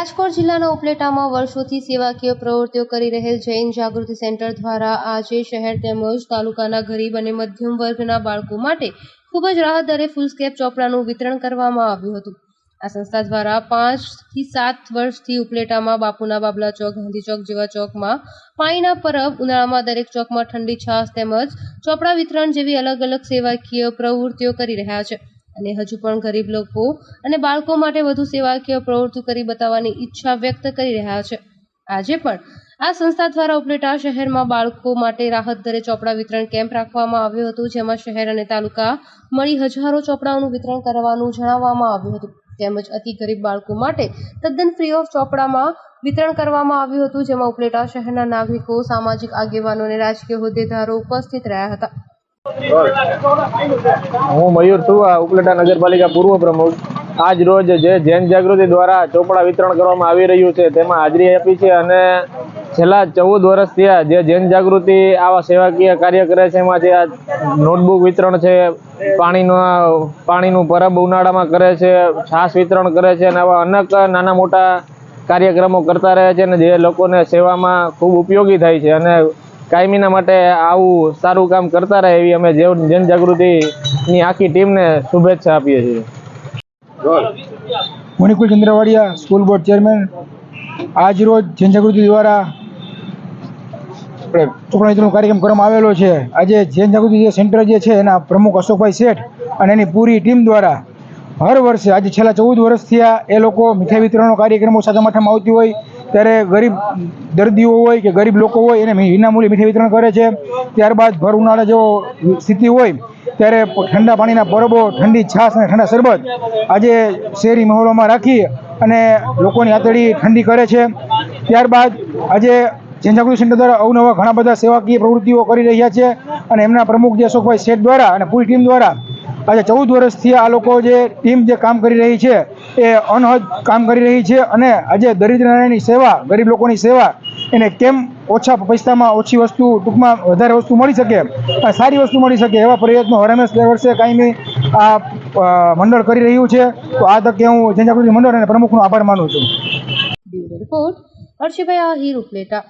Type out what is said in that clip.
રાજકોટ જિલ્લાના ઉપલેટામાં વર્ષોથી સેવાકીય પ્રવૃત્તિઓ કરી રહેલ જૈન જાગૃતિ સેન્ટર દ્વારા આજે શહેર તેમજ તાલુકાના ગરીબ અને મધ્યમ વર્ગના બાળકો માટે ખૂબ જ રાહત દરે ફૂલસ્કેપ ચોપડાનું વિતરણ કરવામાં આવ્યું હતું. આ સંસ્થા દ્વારા પાંચથી સાત વર્ષથી ઉપલેટામાં બાપુના બાબલા ચોક, ગાંધી ચોક જેવા ચોકમાં પાણીના પરબ, ઉનાળામાં દરેક ચોકમાં ઠંડી છાશ તેમજ ચોપડા વિતરણ જેવી અલગ અલગ સેવાકીય પ્રવૃત્તિઓ કરી રહ્યા છે. અને હજુ પણ ગરીબ લોકો અને બાળકો માટે વધુ સેવાકીય પ્રવૃત્તિ કરી બતાવવાની ઈચ્છા વ્યક્ત કરી રહ્યા છે. આજે પણ આ સંસ્થા દ્વારા ઉપલેટા શહેરમાં બાળકો માટે રાહત દરે ચોપડા વિતરણ કેમ્પ રાખવામાં આવ્યો હતો, જેમાં શહેર અને તાલુકા મળી હજારો ચોપડાઓનું વિતરણ કરવાનું જણાવવામાં આવ્યું હતું. તેમજ અતિ ગરીબ બાળકો માટે તદ્દન ફ્રી ઓફ ચોપડામાં વિતરણ કરવામાં આવ્યું હતું, જેમાં ઉપલેટા શહેરના નાગરિકો, સામાજિક આગેવાનો અને રાજકીય હોદ્દેદારો ઉપસ્થિત રહ્યા હતા. હું મયુર સુવા ઉપલેટા નગરપાલિકા પૂર્વ પ્રમુખ. આજ રોજ જે જૈન જાગૃતિ દ્વારા ચોપડા વિતરણ કરવામાં આવી રહ્યું છે, તેમાં હાજરી આપી છે અને છેલ્લા ચૌદ વર્ષ થયા જે જૈન જાગૃતિ આવા સેવાકીય કાર્ય કરે છે, એમાં જે આ નોટબુક વિતરણ છે, પાણીનું પાણીનું પરબ ઉનાળામાં કરે છે, છાશ વિતરણ કરે છે અને આવા અનેક નાના મોટા કાર્યક્રમો કરતા રહે છે અને જે લોકોને સેવામાં ખૂબ ઉપયોગી થાય છે અને કાયમીના માટે આવું સારું કામ કરતા રહે એવી અમે જૈન જન જાગૃતિની આખી ટીમને શુભેચ્છા આપીએ છીએ. Manikul Chandravadiya school board chairman આજ રોજ જનજાગૃતિ દ્વારા આપણે ચોપડા કાર્યક્રમ કરવામાં આવેલો છે. આજે જૈન જાગૃતિ જે સેન્ટર જે છે એના પ્રમુખ અશોકભાઈ શેઠ અને એની પૂરી ટીમ દ્વારા હર વર્ષે આજે છેલ્લા ચૌદ વર્ષથી આ એ લોકો મીઠાઈ વિતરણનો કાર્યક્રમો સાતમ આઠમ આવતી હોય ત્યારે ગરીબ દર્દીઓ હોય કે ગરીબ લોકો હોય, એને વિનામૂલ્યે મીઠાઈ વિતરણ કરે છે. ત્યારબાદ ભર ઉનાળા જેવો સ્થિતિ હોય, ત્યારે ઠંડા પાણીના પરબો ઠંડી છાશ અને ઠંડા શરબત આજે શહેરી માહોલોમાં રાખી અને લોકોની આતડી ઠંડી કરે છે. ત્યારબાદ આજે જનજાગૃતિ સેન્ટર દ્વારા અવનવા ઘણા બધા સેવાકીય પ્રવૃત્તિઓ કરી રહ્યા છે અને એમના પ્રમુખ જે અશોકભાઈ શેઠ દ્વારા અને પૂરી ટીમ દ્વારા આજે ચૌદ વર્ષથી આ લોકો જે ટીમ જે કામ કરી રહી છે, એ અનહદ કામ કરી રહી છે અને આજે દરિદ્રનારાયણની સેવા, ગરીબ લોકોની સેવા, એને કેમ ઓછા પૈસામાં ઓછી વસ્તુ, ટૂંકમાં વધારે વસ્તુ મળી શકે, અને સારી વસ્તુ મળી શકે એવા પ્રયત્નો હરમેશ દર વર્ષે કાયમી આ મંડળ કરી રહ્યું છે. તો આ તકે હું જનજાગૃતિ મંડળ અને પ્રમુખનો આભાર માનું છું. રિપોર્ટ હર્ષભાઈ આહિર ઉપલેટા.